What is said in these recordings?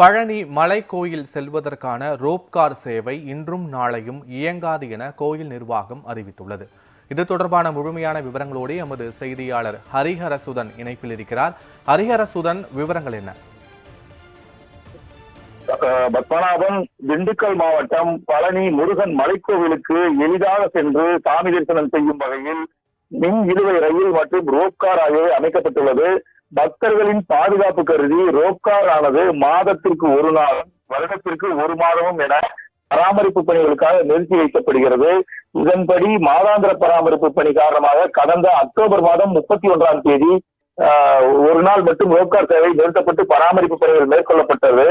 பழனி மலை கோயில் செல்வதற்கான ரோப்கார் சேவை இன்றும் நாளையும் இயங்காது என கோயில் நிர்வாகம் அறிவித்துள்ளது. இது தொடர்பான முழுமையான விவரங்களோடு எமது செய்தியாளர் ஹரிஹரசுதன் இணைப்பில் இருக்கிறார். ஹரிஹரசுதன் விவரங்கள் என்ன? பத்மநாபம் திண்டுக்கல் மாவட்டம் பழனி முருகன் மலைக்கோவிலுக்கு எளிதாக சென்று சாமி தரிசனம் செய்யும் வகையில் மின் இழுவை ரயில் மற்றும் ரோப்கார் ஆகியவை அமைக்கப்பட்டுள்ளது. பக்தர்களின் பாதுகாப்பு கருதி ரோப்கார் ஆனது மாதத்திற்கு ஒரு நாள் வருடத்திற்கு ஒரு மாதமும் என பராமரிப்பு பணிகளுக்காக நிறுத்தி வைக்கப்படுகிறது. இதன்படி மாதாந்திர பராமரிப்பு பணி காரணமாக கடந்த அக்டோபர் மாதம் முப்பத்தி ஒன்றாம் தேதி ஆஹ், ஒரு நாள் மட்டும் ரோப்கார் சேவை நிறுத்தப்பட்டு பராமரிப்பு பணிகள் மேற்கொள்ளப்பட்டது.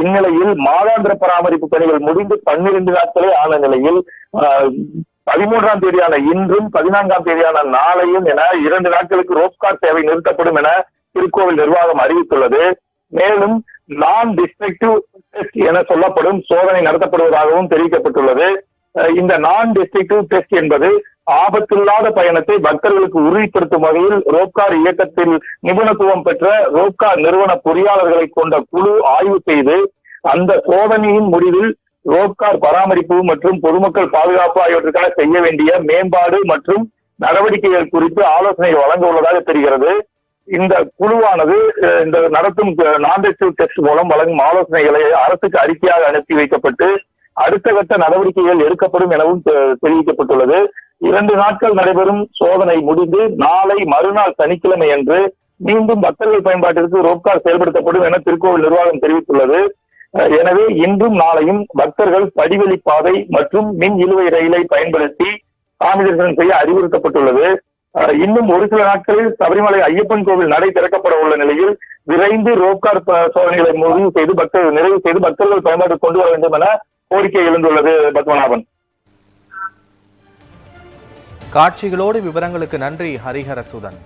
இந்நிலையில் மாதாந்திர பராமரிப்பு பணிகள் முடிந்து பன்னிரண்டு நாட்களே ஆன நிலையில் ஆஹ், பதிமூன்றாம் தேதியான இன்றும் பதினான்காம் தேதியான நாளையும் என இரண்டு நாட்களுக்கு ரோப்கார் சேவை நிறுத்தப்படும் என திருக்கோவில் நிர்வாகம் அறிவித்துள்ளது. மேலும் நான் டிஸ்ட்ரக்டிவ் டெஸ்ட் என சொல்லப்படும் சோதனை நடத்தப்படுவதாகவும் தெரிவிக்கப்பட்டுள்ளது. இந்த நான் டிஸ்ட்ரக்டிவ் டெஸ்ட் என்பது ஆபத்தில்லாத பயணத்தை பக்தர்களுக்கு உறுதிப்படுத்தும் வகையில் ரோப்கார் இயக்கத்தில் நிபுணத்துவம் பெற்ற ரோப்கார் நிறுவன பொறியாளர்களை கொண்ட குழு ஆய்வு செய்து அந்த சோதனையின் முடிவில் ரோப்கார் பராமரிப்பு மற்றும் பொதுமக்கள் பாதுகாப்பு ஆகியவற்றுக்காக செய்ய வேண்டிய மேம்பாடு மற்றும் நடவடிக்கைகள் குறித்து ஆலோசனை வழங்க உள்ளதாக தெரிகிறது. இந்த குழுவானது இந்த நடத்தும் நான் டெஸ்ட் மூலம் வழங்கும் ஆலோசனைகளை அரசுக்கு அறிக்கையாக அனுப்பி வைக்கப்பட்டு அடுத்த கட்ட நடவடிக்கைகள் எடுக்கப்படும் எனவும் தெரிவிக்கப்பட்டுள்ளது. இரண்டு நாட்கள் நடைபெறும் சோதனை முடிந்து நாளை மறுநாள் சனிக்கிழமை அன்று மீண்டும் பக்தர்கள் பயன்பாட்டிற்கு ரோப்கார் செயல்படுத்தப்படும் என திருக்கோவில் நிர்வாகம் தெரிவித்துள்ளது. எனவே இன்றும் நாளையும் பக்தர்கள் படிவெளி பாதை மற்றும் மின் இழுவை ரயிலை பயன்படுத்தி சாமி தரிசனம் செய்ய அறிவுறுத்தப்பட்டுள்ளது இன்னும் ஒரு சில நாட்களில் சபரிமலை ஐயப்பன் கோவில் நடை திறக்கப்பட உள்ள நிலையில் விரைந்து ரோப்கார் சோதனைகளை முடிவு செய்து பக்தர்கள் நிறைவு செய்து பக்தர்கள் பயன்பாடு கொண்டு வர வேண்டும் என கோரிக்கை எழுந்துள்ளது பத்மநாபன். காட்சிகளோடு விவரங்களுக்கு நன்றி ஹரிஹரசுதன்